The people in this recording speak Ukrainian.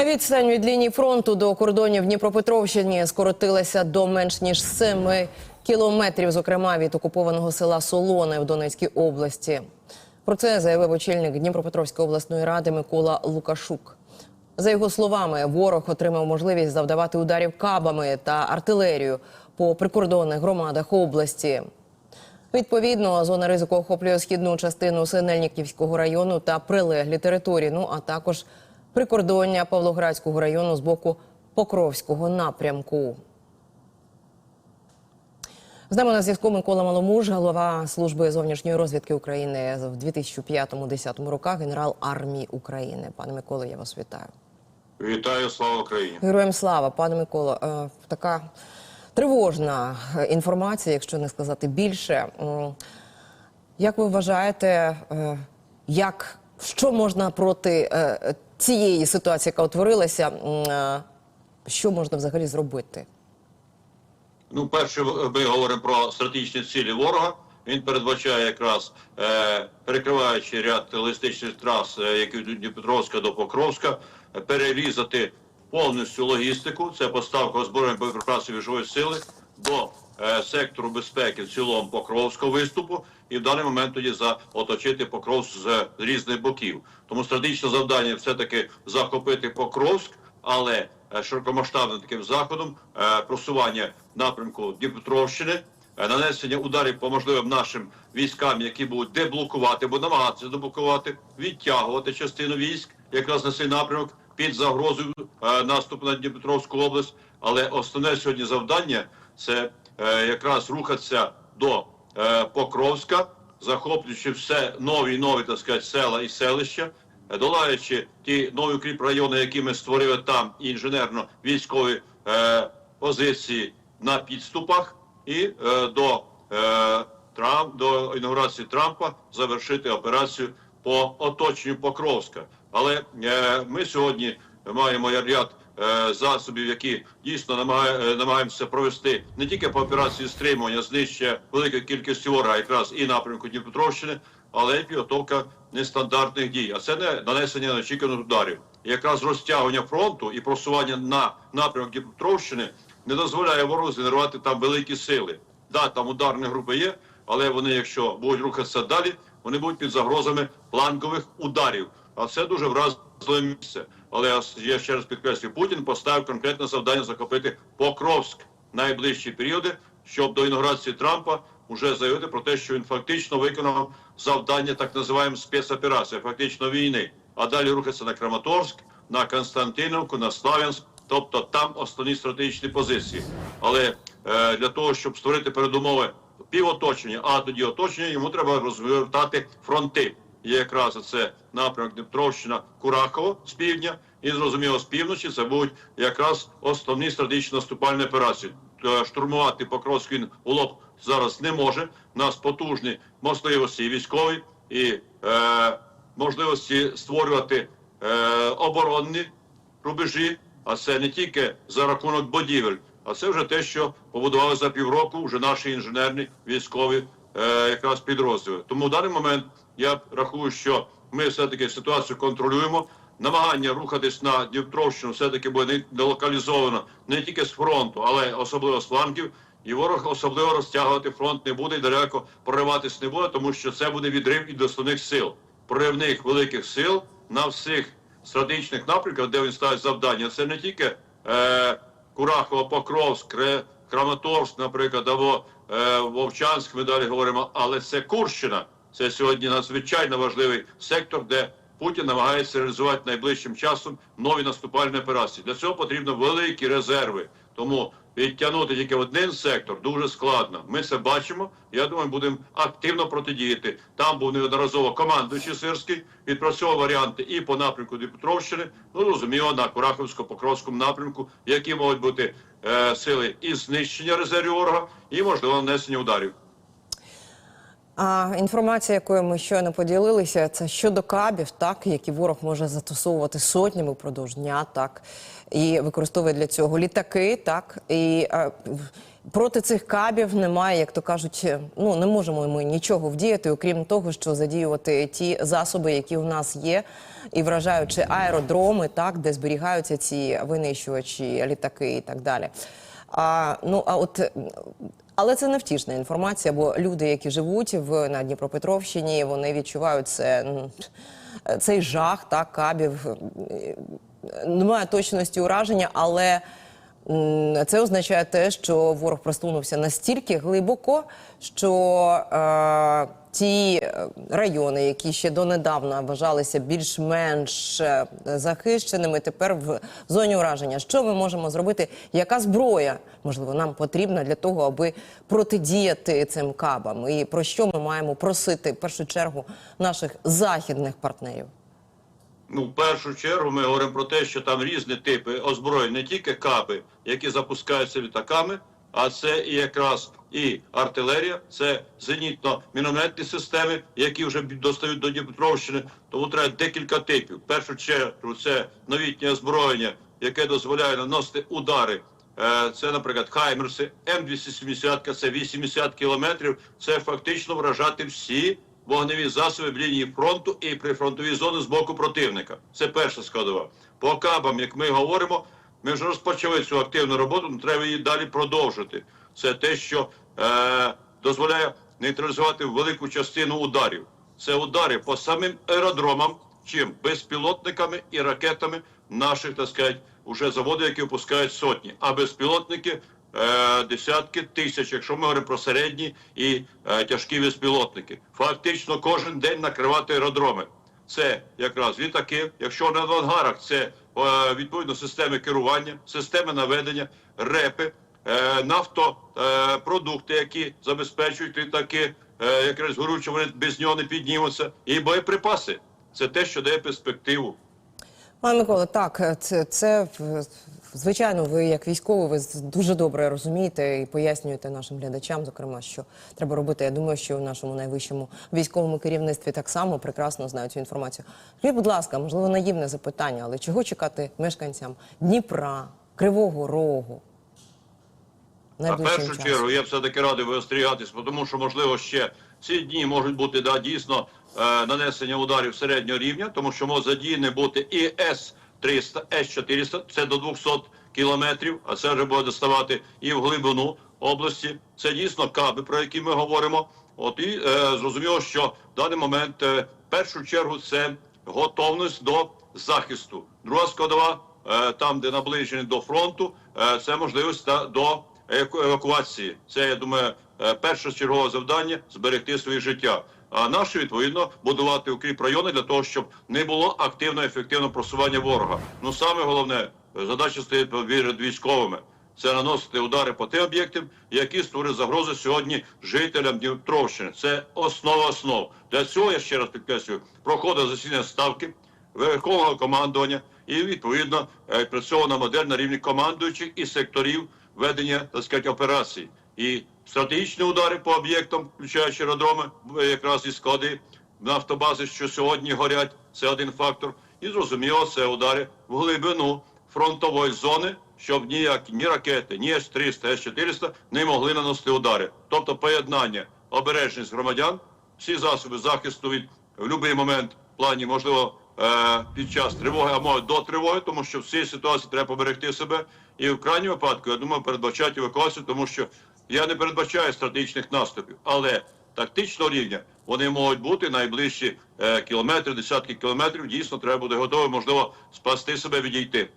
А відстань від лінії фронту до кордонів Дніпропетровщині скоротилася до менш ніж 7 кілометрів, зокрема від окупованого села Солоне в Донецькій області. Про це заявив очільник Дніпропетровської обласної ради Микола Лукашук. За його словами, ворог отримав можливість завдавати ударів кабами та артилерію по прикордонних громадах області. Відповідно, зона ризику охоплює східну частину Синельниківського району та прилеглі території, ну а також прикордоння Павлоградського району з боку Покровського напрямку. З нами на зв'язку Микола Маломуж, голова служби зовнішньої розвідки України в 2005-2010 роках, генерал армії України. Пане Миколо, я вас вітаю. Вітаю, слава Україні! Героям слава, пане Миколо. Е, така тривожна е, інформація, якщо не сказати більше. Як ви вважаєте, е, як що можна проти цієї ситуації, яка утворилася, е, що можна взагалі зробити? Ну, перше, ми говоримо про стратегічні цілі ворога. Він передбачає якраз е, перекриваючи ряд логістичних трас, е, які від Дніпропетровська до Покровська, перерізати повністю логістику. Це поставка озброєння боєприпасів живої сили до сектору безпеки в цілому Покровського виступу, і в даний момент тоді за оточити Покровськ з різних боків. Тому стратегічне завдання все таки захопити Покровськ, але е, широкомасштабним таким заходом е, просування напрямку Дніпропетровщини, е, нанесення ударів по можливим нашим військам, які будуть деблокувати, або намагатися деблокувати, відтягувати частину військ, якраз на цей напрямок під загрозою наступу на Дніпропетровську область. Але основне сьогодні завдання це якраз рухатися до Покровська, захоплюючи все нові нові так сказати, села і селища, е, долаючи ті нові укріп райони, які ми створили там, інженерно-військові е, позиції на підступах, і е, до, е, Трамп, до інаугурації Трампа завершити операцію по оточенню Покровська. Але е, ми сьогодні маємо ряд е, засобів, які дійсно е, намагаємося провести не тільки по операції стримування, знищення великої кількості ворога, якраз і напрямку Дніпропетровщини, але й підготовка нестандартних дій. А це не нанесення неочікуваних ударів. І якраз розтягування фронту і просування на напрямок Дніпропетровщини не дозволяє ворогу згенерувати там великі сили. Да, там ударні групи є, але вони, якщо будуть рухатися далі, вони будуть під загрозами планкових ударів. А це дуже вразливе місце. Але я ще раз підкреслюю, Путін поставив конкретне завдання захопити Покровськ найближчі періоди, щоб до інаугурації Трампа вже заявити про те, що він фактично виконав завдання так називаємо спецоперації, фактично війни. А далі рухатися на Краматорськ, на Константиновку, на Славянськ. Тобто там основні стратегічні позиції. Але е, для того, щоб створити передумови півоточення, а тоді оточення, йому треба розвертати фронти. І якраз це напрямок Дніпровщина, Курахово з півдня, і зрозуміло з півночі це будуть якраз основні стратегічні наступальні операції. Е, Штурмувати Покровськ він у лоб зараз не може. У нас потужні можливості військові, і е, можливості створювати е, оборонні рубежі. А це не тільки за рахунок будівель, а це вже те, що побудували за півроку вже наші інженерні військові е, якраз підрозділи. Тому в даний момент я рахую, що ми все-таки ситуацію контролюємо. Намагання рухатись на Дніпровщину все-таки буде не локалізовано не тільки з фронту, але особливо з флангів. І ворог особливо розтягувати фронт не буде і далеко прориватись не буде, тому що це буде відрив від основних сил, проривних великих сил на всіх стратегічних напрямках, де він ставить завдання. Це не тільки е, Курахово, Покровськ, Краматорськ, наприклад, або е, Вовчанськ. Ми далі говоримо, але це Курщина. Це сьогодні надзвичайно важливий сектор, де Путін намагається реалізувати найближчим часом нові наступальні операції. Для цього потрібно великі резерви. Тому відтягнути тільки один сектор дуже складно. Ми це бачимо. Я думаю, будемо активно протидіяти. Там був неодноразово командуючий Сирський, відпрацьовував варіанти і по напрямку Дніпропетровщини, ну розуміло, на Кураховсько-Покровському напрямку, які можуть бути е, сили і знищення резервів ворога, і можливо нанесення ударів. А інформація, якою ми щойно поділилися, це щодо кабів, так які ворог може застосовувати сотнями впродовж дня, так і використовує для цього літаки, так і е, проти цих кабів немає, як то кажуть, ну не можемо ми нічого вдіяти, окрім того, що задіювати ті засоби, які в нас є, і вражаючи аеродроми, так де зберігаються ці винищувачі, літаки і так далі. А, ну а от але це невтішна інформація, бо люди, які живуть в на Дніпропетровщині, вони відчувають це цей жах, так, кабів. Немає точності ураження, але це означає те, що ворог просунувся настільки глибоко, що е, ті е, райони, які ще донедавна вважалися більш-менш е, захищеними, тепер в зоні ураження. Що ми можемо зробити? Яка зброя можливо нам потрібна для того, аби протидіяти цим кабам? І про що ми маємо просити в першу чергу наших західних партнерів? Ну, в першу чергу ми говоримо про те, що там різні типи озброєнь, не тільки каби, які запускаються літаками, а це і якраз і артилерія, це зенітно-мінометні системи, які вже достають до Дніпропетровщини. Тому треба декілька типів. В першу чергу це новітнє озброєння, яке дозволяє наносити удари. Е, Це, наприклад, Хаймерси, М270, це 80 кілометрів. Це фактично вражати всі вогневі засоби в лінії фронту і прифронтові зони з боку противника. Це перша складова. По кабам, як ми говоримо, ми вже розпочали цю активну роботу, але треба її далі продовжити. Це те, що е, дозволяє нейтралізувати велику частину ударів. Це удари по самим аеродромам, чим безпілотниками і ракетами наших, так сказати, уже заводи, які випускають сотні, а безпілотники десятки тисяч, якщо ми говоримо про середні і е, тяжкі безпілотники. Фактично кожен день накривати аеродроми. Це якраз літаки. Якщо на ангарах, це е, відповідно системи керування, системи наведення, репи, е, нафтопродукти, які забезпечують літаки, е, якраз горючі, вони без нього не піднімуться, і боєприпаси. Це те, що дає перспективу. Пане Микола, так це, це звичайно. Ви як військовий, ви дуже добре розумієте і пояснюєте нашим глядачам, зокрема, що треба робити. Я думаю, що в нашому найвищому військовому керівництві так само прекрасно знають цю інформацію. Скажіть, будь ласка, можливо, наївне запитання, але чого чекати мешканцям Дніпра, Кривого Рогу? А в найближчим першу часом? чергу я все-таки радий виостерігатись, тому що, можливо, ще ці дні можуть бути да, дійсно е, нанесення ударів середнього рівня, тому що може задіяні бути і С-300, С-400, це до 200 кілометрів, а це вже буде доставати і в глибину області. Це дійсно каби, про які ми говоримо. От і е, зрозуміло, що в даний момент е, в першу чергу це готовність до захисту. Друга складова, е, там, де наближені до фронту, е, це можливість та- до евакуації. Це, я думаю, е, перше чергове завдання зберегти своє життя. А наше відповідно будувати укріп райони для того, щоб не було активно ефективного просування ворога. Ну саме головне е, задача стоїть перед військовими. Це наносити удари по тим об'єктам, які створюють загрози сьогодні жителям Дніпровщини. Це основа основ. Для цього я ще раз підкреслюю, проходить засідання ставки верховного командування і відповідно працьована модель на рівні командуючих і секторів ведення так сказати, операцій. І стратегічні удари по об'єктам, включаючи аеродроми, якраз і склади нафтобази, що сьогодні горять, це один фактор. І зрозуміло, це удари в глибину фронтової зони, щоб ніякі ні ракети, ні С-300, С-400 не могли наносити удари. Тобто поєднання, обережність громадян, всі засоби захисту від в будь-який момент в плані, можливо, е, під час тривоги, а може до тривоги, тому що в цій ситуації треба поберегти себе. І в крайньому випадку, я думаю, передбачати евакуацію, тому що я не передбачаю стратегічних наступів, але тактичного рівня вони можуть бути найближчі е, кілометри, десятки кілометрів. Дійсно, треба буде готові, можливо, спасти себе, відійти.